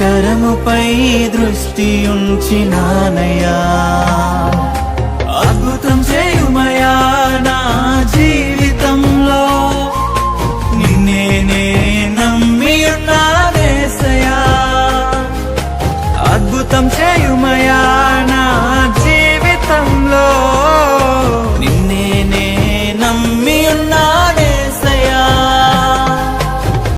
కరముపై దృష్టి ఉంచి నానయా అద్భుతం చేయుమయా నా జీవితంలో? నిన్నేనే నమ్మి ఉన్నా దేశయా. అద్భుతం చేయుమయా